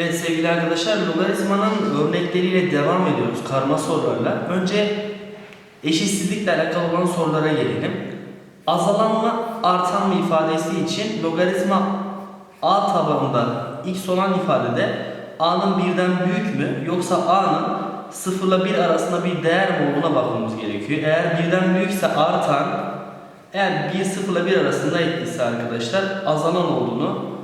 Evet sevgili arkadaşlar, logaritmanın örnekleriyle devam ediyoruz karma sorularla. Önce eşitsizlikle alakalı olan sorulara gelelim. Azalan mı, artan mı ifadesi için logaritma a tabanında x olan ifadede a'nın birden büyük mü yoksa a'nın 0 ile 1 arasında bir değer mi olduğuna bakmamız gerekiyor. Eğer birden büyükse artan, eğer 1 0 ile 1 arasında ise arkadaşlar azalan olduğunu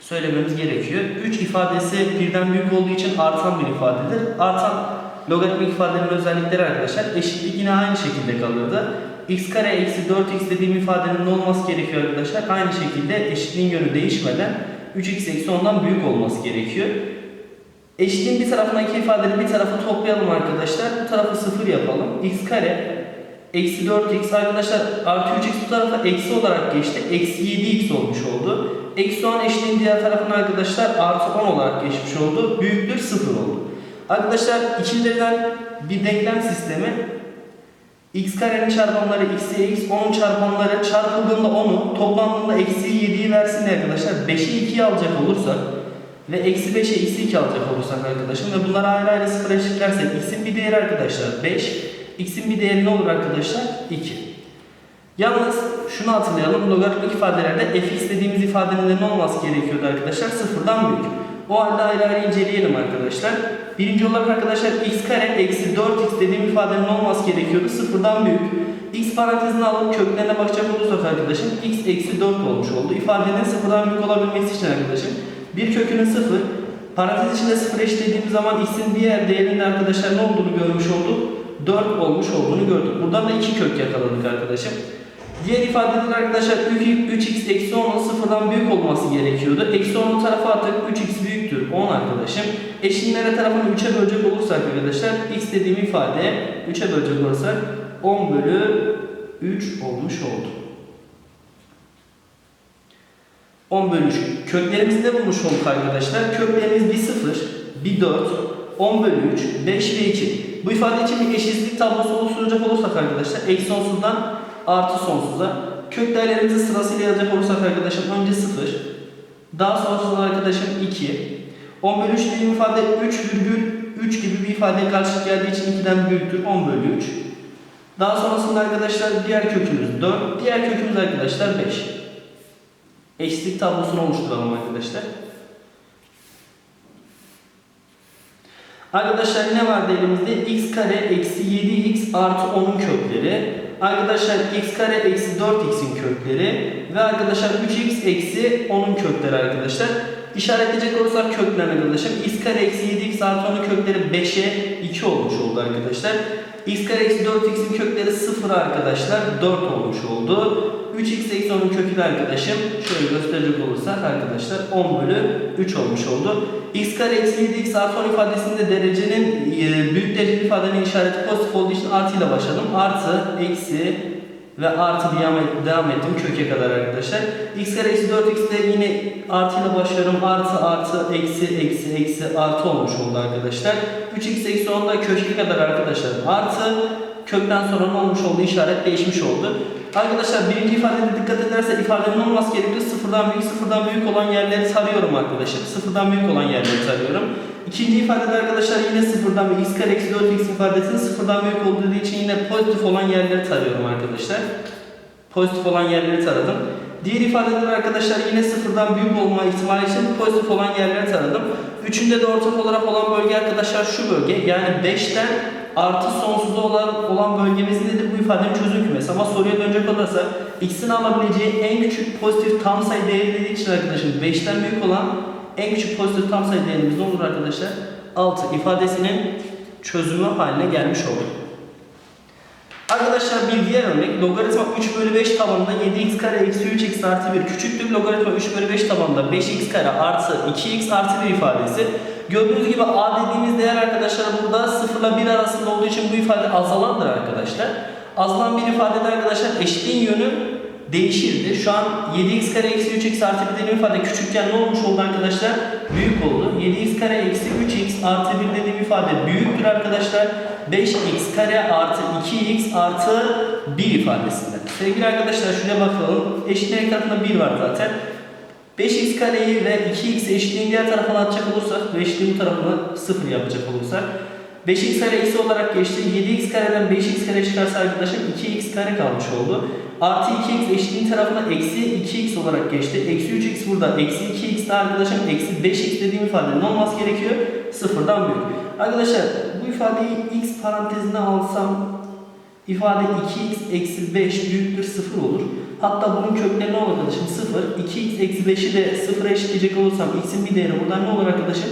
söylememiz gerekiyor. 3 ifadesi birden büyük olduğu için artan bir ifadedir. Artan logaritmik ifadelerin özellikleri arkadaşlar eşitlik yine aynı şekilde kalırdı. x kare eksi 4x dediğim ifadenin ne olması gerekiyor arkadaşlar? Aynı şekilde eşitliğin yönü değişmeden 3x eksi 10'dan büyük olması gerekiyor. Eşitliğin bir tarafına iki ifadeleri bir tarafı toplayalım arkadaşlar. Bu tarafı 0 yapalım. x kare eksi 4x arkadaşlar artı 3x bu tarafa eksi olarak geçti. Eksi 7x olmuş oldu. Eksi 10 eşitliğin diğer tarafına arkadaşlar artı 10 olarak geçmiş oldu. Büyüktür 0 oldu. Arkadaşlar içinden bir denklem sistemi x karenin çarpanları x'e x, 10'un çarpanları çarpıldığında 10'u toplandığında eksi 7'yi versin diye arkadaşlar 5'i 2'ye alacak olursak ve eksi 5'e eksi 2 alacak olursak arkadaşım ve bunları ayrı ayrı sıfır eşitlersek x'in bir değeri arkadaşlar 5, x'in bir değeri ne olur arkadaşlar? 2. Yalnız şunu hatırlayalım. Logaritmik ifadelerde fx dediğimiz ifadenin de ne olması gerekiyordu arkadaşlar? Sıfırdan büyük. O halde ayrı ayrı inceleyelim arkadaşlar. Birinci olarak arkadaşlar x kare eksi 4x dediğim ifadenin olması gerekiyordu? Sıfırdan büyük. x parantezine alıp köklerine bakacak olursak arkadaşım x eksi 4 olmuş oldu. İfadenin sıfırdan büyük olabilmesi için arkadaşım bir kökünün sıfır parantez içinde sıfır eşitlediğimiz zaman x'in diğer değerinin arkadaşlar ne olduğunu görmüş olduk. 4 olmuş olduğunu gördük. Buradan da 2 kök yakaladık arkadaşım. Diğer ifadeler arkadaşlar 3x eksi 10'un sıfırdan büyük olması gerekiyordu. Eksi 10'u tarafa atıp 3x büyüktür 10 arkadaşım. Eşinlere tarafını 3'e bölecek olursak arkadaşlar x dediğim ifade 3'e bölecek olursak 10 bölü 3 olmuş oldu. 10 bölü 3. Köklerimizi de bulmuş olduk arkadaşlar. Köklerimiz bir 0, bir 4, 10 bölü 3, 5 ve 2. Bu ifade için bir eşitsizlik tablosu oluşturacak olursak arkadaşlar eksi sonsuzdan artı sonsuza. Kök değerlerimizi sırasıyla yazacak olursak arkadaşım önce 0. Daha sonrasında arkadaşım 2. 10 bölü 3 dediğim ifade 3 virgül 3 gibi bir ifadeye karşılık geldiği için 2'den büyüktür. 10 bölü 3. Daha sonrasında arkadaşlar diğer kökümüz 4. Diğer kökümüz arkadaşlar 5. Eşitlik tablosunu oluşturalım arkadaşlar. Arkadaşlar ne vardı elimizde? x kare eksi 7x artı 10'un kökleri. Arkadaşlar x kare eksi 4x'in kökleri. Ve arkadaşlar 3x eksi 10'un kökleri arkadaşlar. İşaretleyecek olursak köklerini arkadaşlar. x kare eksi 7x artı 10'un kökleri 5'e 2 olmuş oldu arkadaşlar. x kare eksi 4x'in kökleri 0 arkadaşlar 4 olmuş oldu. 3x eksi 10'un kökü arkadaşım şöyle gösterecek olursak arkadaşlar 10 bölü 3 olmuş oldu. x kare eksi 7x artı 10 ifadesinde derecenin e, büyük dereceli ifadenin işareti pozitif olduğu için artı ile başladım. Artı, eksi ve artı devam ettim köke kadar arkadaşlar. x kare eksi 4x de yine artı ile başlıyorum. Artı artı eksi eksi eksi artı olmuş oldu arkadaşlar. 3x eksi 10 da köşke kadar arkadaşlar artı kökten sonra ne olmuş oldu işaret değişmiş oldu. Arkadaşlar birinci ifadede dikkat edersek ifadenin olması gerekiyor. Sıfırdan büyük, sıfırdan büyük olan yerleri tarıyorum arkadaşlar. Sıfırdan büyük olan yerleri tarıyorum. İkinci ifadede arkadaşlar yine sıfırdan büyük. x kare eksi 4x ifadesinin sıfırdan büyük olduğu için yine pozitif olan yerleri tarıyorum arkadaşlar. Pozitif olan yerleri taradım. Diğer ifadeler arkadaşlar yine sıfırdan büyük olma ihtimali için pozitif olan yerleri taradım. Üçünde de ortak olarak olan bölge arkadaşlar şu bölge. Yani 5'ten artı sonsuza olan, olan bölgemiz nedir? Bu ifadenin çözüm kümesi. Ama soruya dönecek olursa x'in alabileceği en küçük pozitif tam sayı değeri dediği için arkadaşım 5'ten büyük olan en küçük pozitif tam sayı değerimiz ne olur arkadaşlar? 6 ifadesinin çözümü haline gelmiş olur. Arkadaşlar bir diğer örnek logaritma 3 bölü 5 tabanında 7x kare eksi 3x artı 1 küçüktür logaritma 3 bölü 5 tabanında 5x kare artı 2x artı 1 ifadesi. Gördüğünüz gibi a dediğimiz değer arkadaşlar burada 0 ile 1 arasında olduğu için bu ifade azalandır arkadaşlar. Azalan bir ifadede arkadaşlar eşitliğin yönü değişirdi. Şu an 7x kare eksi 3x artı 1 dediğim ifade küçükken ne olmuş oldu arkadaşlar? Büyük oldu. 7x kare eksi 3x artı 1 dediğim ifade büyüktür arkadaşlar. 5x kare artı 2x artı 1 ifadesinde. Sevgili arkadaşlar şuraya bakalım. Eşitliğin tarafında 1 var zaten. 5x kareyi ve 2x eşitliğin diğer tarafına atacak olursak ve eşitliğin bu tarafına 0 yapacak olursak 5x kare eksi olarak geçti. 7x kareden 5x kare çıkarsa arkadaşım 2x kare kalmış oldu. Artı 2x eşitliğin tarafına eksi 2x olarak geçti. Eksi 3x burada. Eksi 2x de arkadaşım eksi 5x dediğim ifadenin olması gerekiyor. Sıfırdan büyük. Arkadaşlar bu ifadeyi x parantezine alsam ifade 2x eksi 5 büyüktür 0 olur. Hatta bunun kökleri ne olur arkadaşım? 0. 2x eksi 5'i de 0'a eşitleyecek olursam x'in bir değeri buradan ne olur arkadaşım?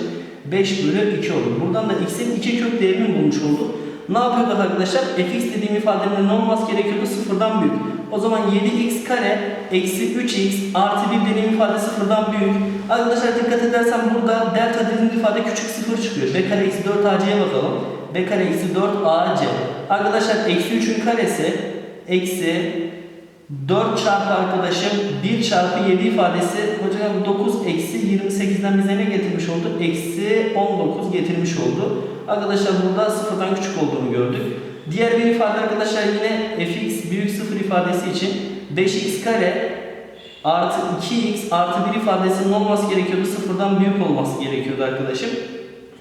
5 bölü 2 olur. Buradan da x'in 2 kök değerini bulmuş olduk. Ne yapıyorduk arkadaşlar? fx dediğim ifadenin ne olması gerekiyordu? Sıfırdan büyük. O zaman 7x kare eksi 3x artı 1 dediğim ifade sıfırdan büyük. Arkadaşlar dikkat edersen burada delta dediğim ifade küçük sıfır çıkıyor. b kare eksi 4 ac'ye bakalım. b kare eksi 4 ac. Arkadaşlar eksi 3'ün karesi eksi 4 çarpı arkadaşım 1 çarpı 7 ifadesi hocam 9 eksi 28'den bize ne getirmiş oldu? Eksi 19 getirmiş oldu. Arkadaşlar burada sıfırdan küçük olduğunu gördük. Diğer bir ifade arkadaşlar yine fx büyük sıfır ifadesi için 5x kare artı 2x artı 1 ifadesinin olması gerekiyordu. Sıfırdan büyük olması gerekiyordu arkadaşım.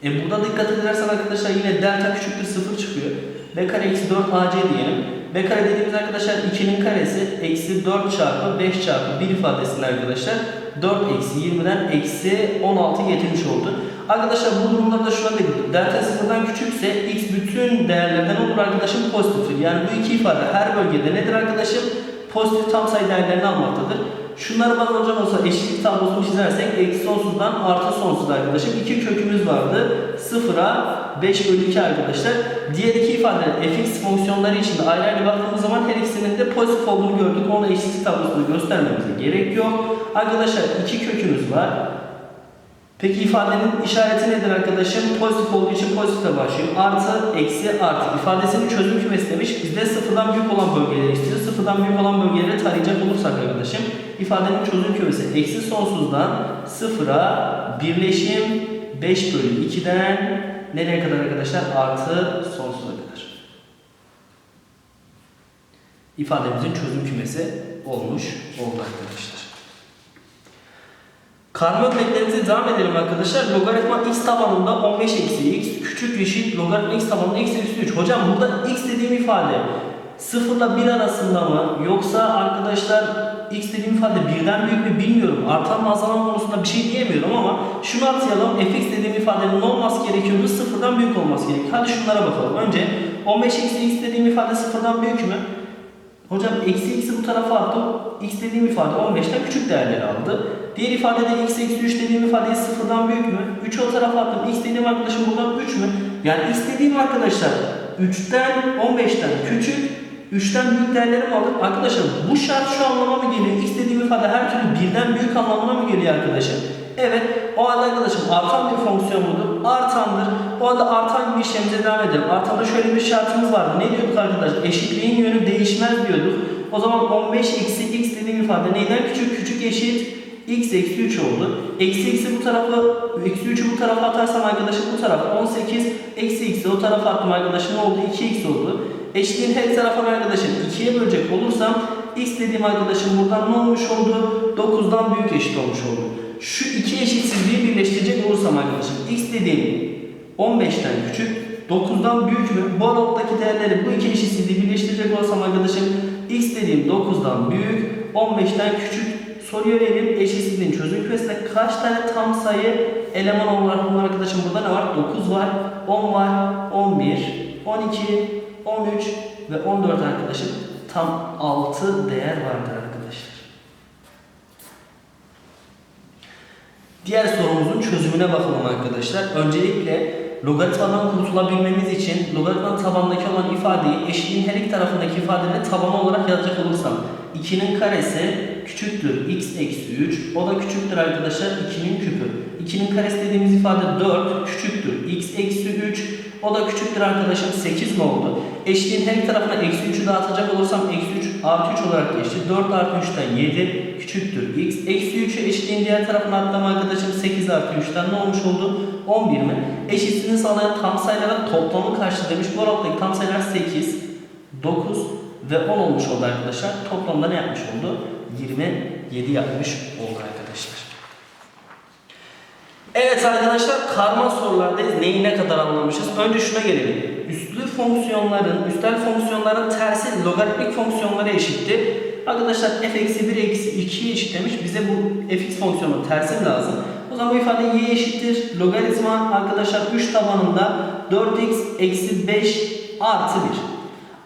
E burada dikkat edersen arkadaşlar yine delta küçüktür sıfır çıkıyor. b kare eksi 4 ac diyelim. b kare dediğimiz arkadaşlar 2'nin karesi eksi 4 çarpı 5 çarpı 1 ifadesini arkadaşlar 4 eksi 20'den eksi 16 getirmiş oldu. Arkadaşlar bu durumlarda şu anda delta sıfırdan küçükse x bütün değerlerden olur arkadaşım pozitiftir. Yani bu iki ifade her bölgede nedir arkadaşım? Pozitif tam sayı değerlerini almaktadır. Şunları bana hocam olsa eşitlik tablosunu çizersek eksi sonsuzdan artı sonsuz arkadaşım. iki kökümüz vardı. Sıfıra 5 bölü 2 arkadaşlar. Diğer iki ifadeler fx fonksiyonları için de ayrı ayrı baktığımız zaman her ikisinin de pozitif olduğunu gördük. Ona eşitlik tablosunu göstermemize gerek yok. Arkadaşlar iki kökümüz var. Peki ifadenin işareti nedir arkadaşım? Pozitif olduğu için pozitifle başlıyor. Artı, eksi, artı. İfadesinin çözüm kümesi demiş. Bizde sıfırdan büyük olan bölgeleri istiyor. Sıfırdan büyük olan bölgeleri tarayacak olursak arkadaşım. ifadenin çözüm kümesi eksi sonsuzdan sıfıra birleşim 5 bölü 2'den nereye kadar arkadaşlar? Artı sonsuza kadar. İfademizin çözüm kümesi olmuş oldu arkadaşlar. Karma örneklerimize devam edelim arkadaşlar. Logaritma x tabanında 15 eksi x küçük eşit logaritma x tabanında x eksi 3. Hocam burada x dediğim ifade 0 ile 1 arasında mı yoksa arkadaşlar x dediğim ifade birden büyük mü bilmiyorum. Artan mı azalan konusunda bir şey diyemiyorum ama şunu atayalım. fx dediğim ifadenin ne olması gerekiyordu? Sıfırdan büyük olması gerekiyor. Hadi şunlara bakalım. Önce 15 eksi x dediğim ifade sıfırdan büyük mü? Hocam eksi x'i bu tarafa attım. x dediğim ifade 15'ten küçük değerleri aldı. Diğer ifadede x eksi 3 dediğim ifade sıfırdan büyük mü? 3'ü o tarafa attım. x dediğim arkadaşım buradan 3 mü? Yani x dediğim arkadaşlar 3'ten 15'ten küçük 3'ten büyük değerleri mi alır? Arkadaşlar bu şart şu anlama mı geliyor? X dediğim ifade her türlü birden büyük anlamına mı geliyor arkadaşım? Evet. O halde arkadaşım artan bir fonksiyon mudur? Artandır. O halde artan bir işlemimize devam edelim. Artanda şöyle bir şartımız vardı. Ne diyorduk arkadaşlar? Eşitliğin yönü değişmez diyorduk. O zaman 15 eksi x dediğim ifade neyden küçük? Küçük eşit x eksi 3 oldu. Eksi x'i bu tarafa, eksi 3'ü bu tarafa atarsam arkadaşım bu tarafa 18, eksi x'i o tarafa attım arkadaşım ne oldu? 2x oldu. Eşitliğin her tarafını arkadaşım 2'ye bölecek olursam x dediğim arkadaşım buradan ne olmuş oldu? 9'dan büyük eşit olmuş oldu. Şu iki eşitsizliği birleştirecek olursam arkadaşım x dediğim 15'ten küçük 9'dan büyük mü? Bu aralıktaki değerleri bu iki eşitsizliği birleştirecek olursam arkadaşım x dediğim 9'dan büyük 15'ten küçük soruya verelim eşitsizliğin çözüm kümesinde kaç tane tam sayı eleman olarak bunlar arkadaşım burada ne var? 9 var, 10 var, 11, 12, 13 ve 14 arkadaşım tam 6 değer vardır arkadaşlar. Diğer sorumuzun çözümüne bakalım arkadaşlar. Öncelikle logaritmadan kurtulabilmemiz için logaritmanın tabandaki olan ifadeyi eşitliğin her iki tarafındaki ifadenin tabanı olarak yazacak olursam 2'nin karesi küçüktür x eksi 3 o da küçüktür arkadaşlar 2'nin küpü 2'nin karesi dediğimiz ifade 4 küçüktür x eksi 3 o da küçüktür arkadaşım 8 mi oldu? Eşitliğin her tarafına eksi 3'ü dağıtacak olursam eksi 3 artı 3 olarak geçti. 4 artı 3'ten 7 küçüktür x. Eksi 3'ü eşitliğin diğer tarafına attım arkadaşım 8 artı 3'ten ne olmuş oldu? 11 mi? Eşitsizliğini sağlayan tam sayıların toplamı kaçtı demiş. Bu aralıktaki tam sayılar 8, 9 ve 10 olmuş oldu arkadaşlar. Toplamda ne yapmış oldu? 27 yapmış oldu arkadaşlar. Evet arkadaşlar karma sorulardayız. Neyi ne kadar anlamışız? Önce şuna gelelim. Üstlü fonksiyonların, üstel fonksiyonların tersi logaritmik fonksiyonlara eşitti. Arkadaşlar f eksi 1 eksi 2'ye eşitlemiş. Bize bu fx fonksiyonun tersi lazım. O zaman bu ifade y eşittir. Logaritma arkadaşlar 3 tabanında 4x eksi 5 artı 1.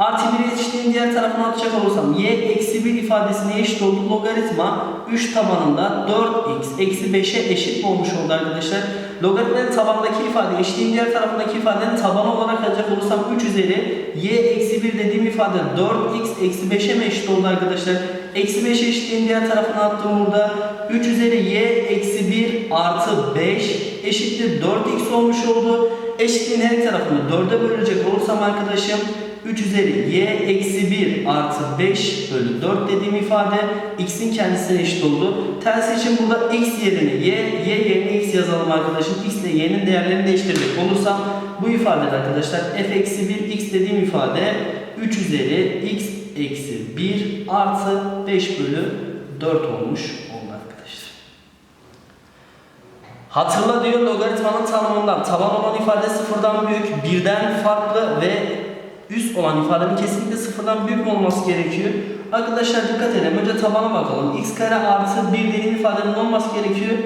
Artı 1'i eşitliğin diğer tarafına atacak olursam y eksi 1 ifadesine eşit oldu. Logaritma 3 tabanında 4x eksi 5'e eşit olmuş oldu arkadaşlar. Logaritmanın tabandaki ifade eşitliğin diğer tarafındaki ifadenin tabanı olarak alacak olursam 3 üzeri y eksi 1 dediğim ifade 4x eksi 5'e mi eşit oldu arkadaşlar? Eksi 5 eşitliğin diğer tarafına attım burada. 3 üzeri y eksi 1 artı 5 eşittir 4x olmuş oldu. Eşitliğin her tarafını 4'e bölecek olursam arkadaşım 3 üzeri y eksi 1 artı 5 bölü 4 dediğim ifade x'in kendisine eşit oldu. Tersi için burada x yerine y, y yerine x yazalım arkadaşım. x ile y'nin değerlerini değiştirecek olursam bu ifadede arkadaşlar f eksi 1 x dediğim ifade 3 üzeri x eksi 1 artı 5 bölü 4 olmuş oldu arkadaşlar. Hatırla diyor logaritmanın tanımından taban olan ifade sıfırdan büyük, birden farklı ve üst olan ifadenin kesinlikle sıfırdan büyük olması gerekiyor. Arkadaşlar dikkat edelim. Önce tabana bakalım. x kare artı 1 dediğim ifadenin olması gerekiyor.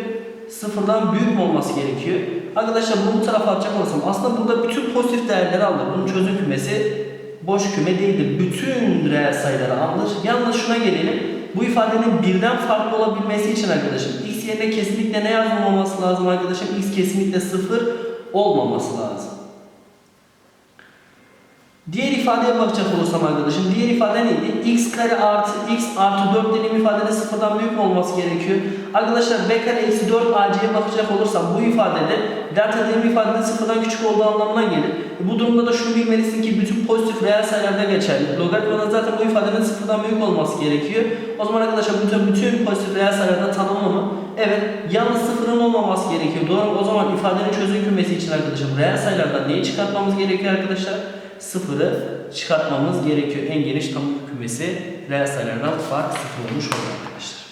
Sıfırdan büyük mü olması gerekiyor. Arkadaşlar bunu bu tarafa atacak olursam aslında burada bütün pozitif değerleri alır. Bunun çözüm kümesi boş küme değildir. Bütün reel sayıları alır. Yalnız şuna gelelim. Bu ifadenin birden farklı olabilmesi için arkadaşım x yerine kesinlikle ne yazılmaması lazım arkadaşım? x kesinlikle sıfır olmaması lazım. Diğer ifadeye bakacak olursam arkadaşım, diğer ifade neydi? x kare artı x artı 4 dediğim ifadede sıfırdan büyük olması gerekiyor? Arkadaşlar b kare eksi 4 ac'ye bakacak olursam bu ifadede delta dediğim ifadenin sıfırdan küçük olduğu anlamına gelir. Bu durumda da şunu bilmelisin ki bütün pozitif reel sayılarda geçerli. Logaritmanın zaten bu ifadenin sıfırdan büyük olması gerekiyor. O zaman arkadaşlar bütün, bütün pozitif reel sayılarda tanımlı mı? Evet. Yalnız sıfırın olmaması gerekiyor. Doğru. O zaman ifadenin çözüm kümesi için arkadaşım reel sayılardan neyi çıkartmamız gerekiyor arkadaşlar? sıfırı çıkartmamız gerekiyor. En geniş tam kümesi reel sayılardan fark sıfır olmuş oluyor arkadaşlar.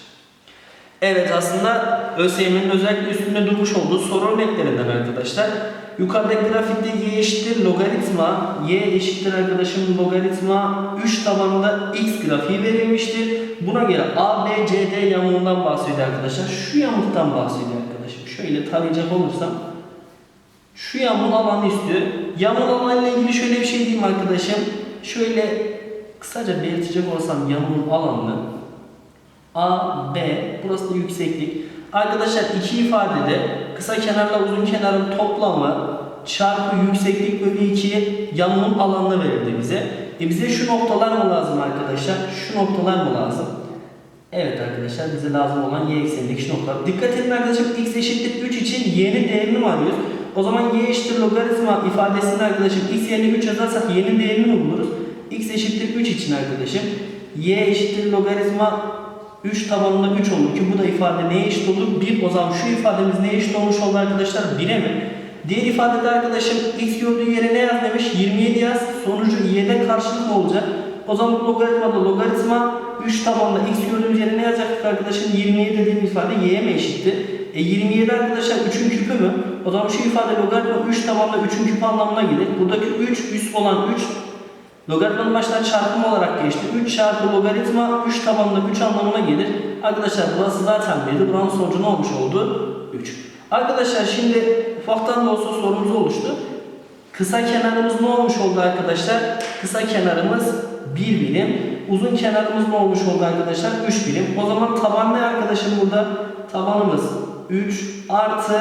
Evet aslında ÖSYM'nin özellikle üstünde durmuş olduğu soru örneklerinden arkadaşlar. Yukarıdaki grafikte y eşittir logaritma, y eşittir arkadaşım logaritma 3 tabanında x grafiği verilmiştir. Buna göre A, B, C, D yamuğundan bahsediyor arkadaşlar. Şu yamuktan bahsediyor arkadaşım. Şöyle tarayacak olursam şu yamuğun alanı istiyor. Yamuğun alanıyla ilgili şöyle bir şey diyeyim arkadaşım. Şöyle kısaca belirtecek olsam yamuğun alanını A, B, burası da yükseklik. Arkadaşlar iki ifadede kısa kenarla uzun kenarın toplamı çarpı yükseklik bölü 2 yamuğun alanını verildi bize. E bize şu noktalar mı lazım arkadaşlar? Şu noktalar mı lazım? Evet arkadaşlar bize lazım olan y eksenindeki şu noktalar. Dikkat edin arkadaşlar x eşittir 3 için y'nin değerini mi arıyoruz? O zaman y eşittir logaritma ifadesini arkadaşım x yerine 3 yazarsak y'nin değerini mi buluruz? x eşittir 3 için arkadaşım y eşittir logaritma 3 tabanında 3 olur ki bu da ifade neye eşit olur? 1 o zaman şu ifademiz neye eşit olmuş oldu arkadaşlar? 1'e mi? Diğer ifadede arkadaşım x gördüğü yere ne yaz demiş? 27 yaz. Sonucu y'de karşılık olacak? O zaman logaritmada logaritma 3 tabanında x gördüğümüz yere ne yazacaktık arkadaşım? 27 dediğim ifade y'ye mi eşitti? E 27 arkadaşlar 3'ün küpü mü? O zaman şu ifade logaritma 3 tabanında 3'ün küpü anlamına gelir. Buradaki 3 üst olan 3 logaritmanın başına çarpım olarak geçti. 3 çarpı logaritma 3 tabanında 3 anlamına gelir. Arkadaşlar burası zaten belli. Buranın sonucu ne olmuş oldu? 3. Arkadaşlar şimdi ufaktan da olsa sorumuz oluştu. Kısa kenarımız ne olmuş oldu arkadaşlar? Kısa kenarımız 1 birim. Uzun kenarımız ne olmuş oldu arkadaşlar? 3 birim. O zaman taban ne arkadaşım burada? Tabanımız 3 artı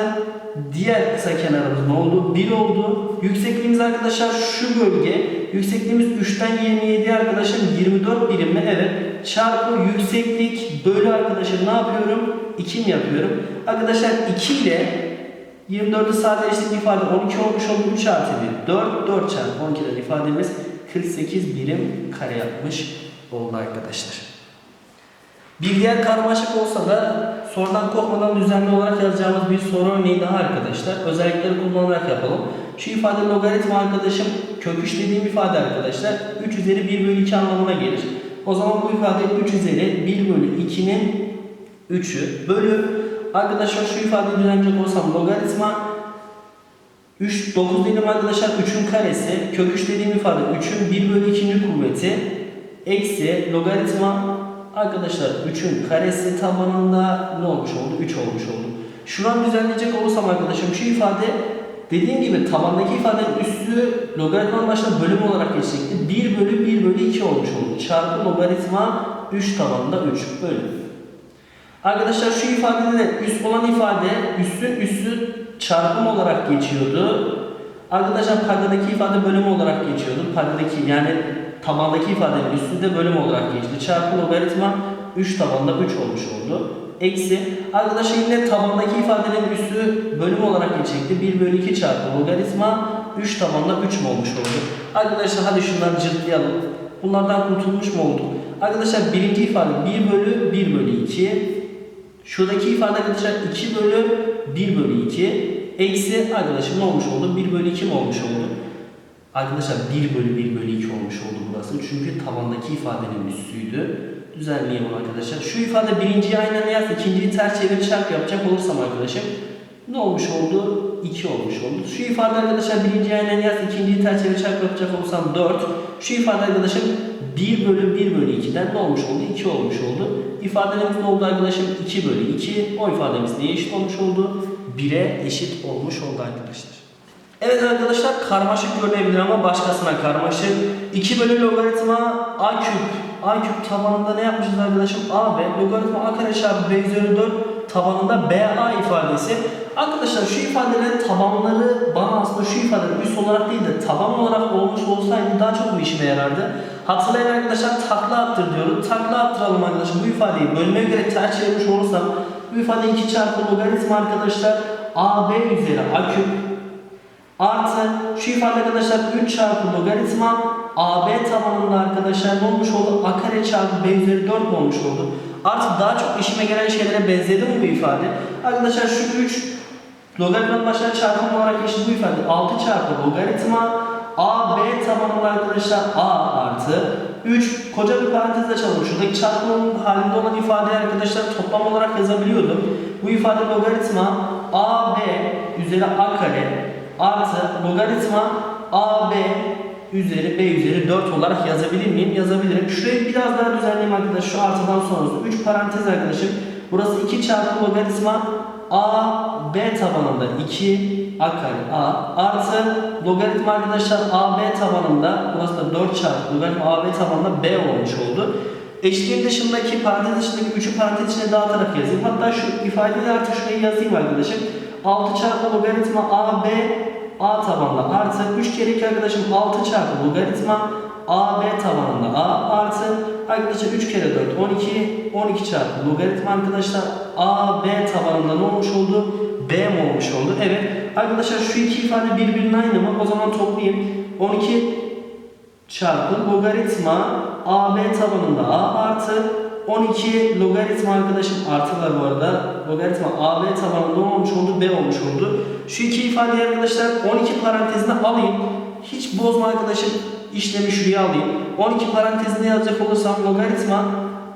diğer kısa kenarımız ne oldu? 1 oldu. Yüksekliğimiz arkadaşlar şu bölge. Yüksekliğimiz 3'ten 27 arkadaşım 24 birim mi? Evet. Çarpı yükseklik bölü arkadaşım ne yapıyorum? 2 mi yapıyorum? Arkadaşlar 2 ile 24'ü sadeleştirdik ifade 12 olmuş oldu. 3 artı 1. 4, 4 çarpı 12'den ifademiz 48 birim kare yapmış oldu arkadaşlar. Bir diğer karmaşık olsa da sorudan korkmadan düzenli olarak yazacağımız bir soru örneği daha arkadaşlar. Özellikleri kullanarak yapalım. Şu ifade logaritma arkadaşım kök 3 dediğim ifade arkadaşlar 3 üzeri 1 bölü 2 anlamına gelir. O zaman bu ifade 3 üzeri 1 bölü 2'nin 3'ü bölü Arkadaşlar şu ifadeyi düzenleyecek olsam logaritma 3, 9 dediğim arkadaşlar 3'ün karesi, kök 3 dediğim ifade 3'ün 1 bölü 2. kuvveti, eksi logaritma arkadaşlar 3'ün karesi tabanında ne olmuş oldu? 3 olmuş oldu. Şu an düzenleyecek olursam arkadaşım şu ifade dediğim gibi tabandaki ifadenin üssü logaritmanın başına bölüm olarak geçecekti. 1 bölü 1 bölü 2 olmuş oldu. Çarpı logaritma 3 tabanında 3 bölüm. Arkadaşlar şu ifadede de üst olan ifade üssün üssü çarpım olarak geçiyordu. Arkadaşlar paydadaki ifade bölüm olarak geçiyordu. Paydadaki yani tabandaki ifadenin üssü de bölüm olarak geçti. Çarpı logaritma 3 tabanda 3 olmuş oldu. Eksi arkadaşlar yine tabandaki ifadenin üssü bölüm olarak geçecekti. 1 bölü 2 çarpı logaritma 3 tabanda 3 mü olmuş oldu? Arkadaşlar hadi şunları cırtlayalım. Bunlardan kurtulmuş mu olduk? Arkadaşlar birinci ifade 1 bölü 1 bölü 2 Şuradaki ifade arkadaşlar 2 bölü 1 bölü 2 eksi arkadaşım ne olmuş oldu? 1 bölü 2 mi olmuş oldu? Arkadaşlar 1 bölü 1 bölü 2 olmuş oldu burası. Çünkü tabandaki ifadenin üssüydü. Düzenleyelim arkadaşlar. Şu ifade birinciyi aynen yaz, ikinciyi ters çevir çarp yapacak olursam arkadaşım ne olmuş oldu? 2 olmuş oldu. Şu ifade arkadaşlar birinciyi aynen yaz, ikinciyi ters çevir çarp yapacak olursam 4. Şu ifade arkadaşım 1 bölü 1 bölü 2'den ne olmuş oldu? 2 olmuş oldu. İfadelerimiz ne oldu arkadaşım? 2 bölü 2. O ifademiz neye eşit olmuş oldu? 1'e eşit olmuş oldu arkadaşlar. Evet arkadaşlar karmaşık görünebilir ama başkasına karmaşık. 2 bölü logaritma a küp. A küp tabanında ne yapmışız arkadaşım? a b logaritma a kare çarpı b üzeri 4 tabanında b a ifadesi. Arkadaşlar şu ifadelerin tabanları bana aslında şu ifadeler üst olarak değil de taban olarak olmuş olsaydı daha çok bu işime yarardı. Hatırlayın arkadaşlar takla attır diyorum. Takla attıralım arkadaşlar. Bu ifadeyi bölmeye göre ters çevirmiş olursam bu ifade 2 çarpı logaritma arkadaşlar ab üzeri a küp Artı şu ifade arkadaşlar 3 çarpı logaritma AB tabanında arkadaşlar ne olmuş oldu? A kare çarpı B üzeri 4 mi olmuş oldu? Artık daha çok işime gelen şeylere benzedi mi bu ifade? Arkadaşlar şu 3 logaritmanın başına çarpım olarak geçti bu ifade. 6 çarpı logaritma AB tabanında arkadaşlar A artı 3 koca bir parantez açalım. Şuradaki çarpımın halinde olan ifadeyi arkadaşlar toplam olarak yazabiliyordum. Bu ifade logaritma AB üzeri A kare artı logaritma AB üzeri B üzeri 4 olarak yazabilir miyim? Yazabilirim. Şurayı biraz daha düzenleyeyim arkadaşlar. Şu artıdan sonrası 3 parantez arkadaşım. Burası 2 çarpı logaritma A B tabanında 2 A kare A artı logaritma arkadaşlar A B tabanında burası da 4 çarpı logaritma A B tabanında B olmuş oldu. Eşliğin dışındaki parantez dışındaki 3'ü parantez içine dağıtarak yazayım. Hatta şu ifadeyi artık şuraya yazayım arkadaşım. 6 çarpı logaritma AB A tabanında artı 3 kere 2 arkadaşım 6 çarpı logaritma AB tabanında A artı arkadaşlar 3 kere 4 12 12 çarpı logaritma arkadaşlar AB tabanında ne olmuş oldu? B mi olmuş oldu? Evet. Arkadaşlar şu iki ifade birbirinin aynı mı? O zaman toplayayım. 12 çarpı logaritma AB tabanında A artı 12 logaritma arkadaşım artılar bu arada. Logaritma AB tabanında ne olmuş oldu? B olmuş oldu. Şu iki ifadeyi arkadaşlar 12 parantezine alayım. Hiç bozma arkadaşım işlemi şuraya alayım. 12 parantezine yazacak olursam logaritma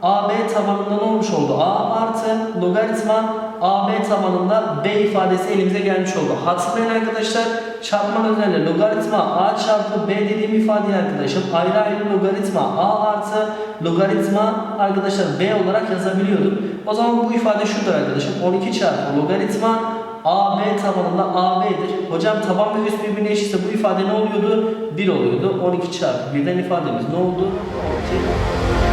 AB tabanında ne olmuş oldu? A artı logaritma AB tabanında B ifadesi elimize gelmiş oldu. Hatırlayın arkadaşlar çarpma özelliği logaritma A çarpı B dediğim ifadeyi arkadaşım ayrı ayrı logaritma A artı logaritma arkadaşlar B olarak yazabiliyordum. O zaman bu ifade şudur arkadaşım 12 çarpı logaritma AB tabanında AB'dir. Hocam taban ve üst birbirine eşitse bu ifade ne oluyordu? 1 oluyordu. 12 çarpı birden ifademiz ne oldu? 12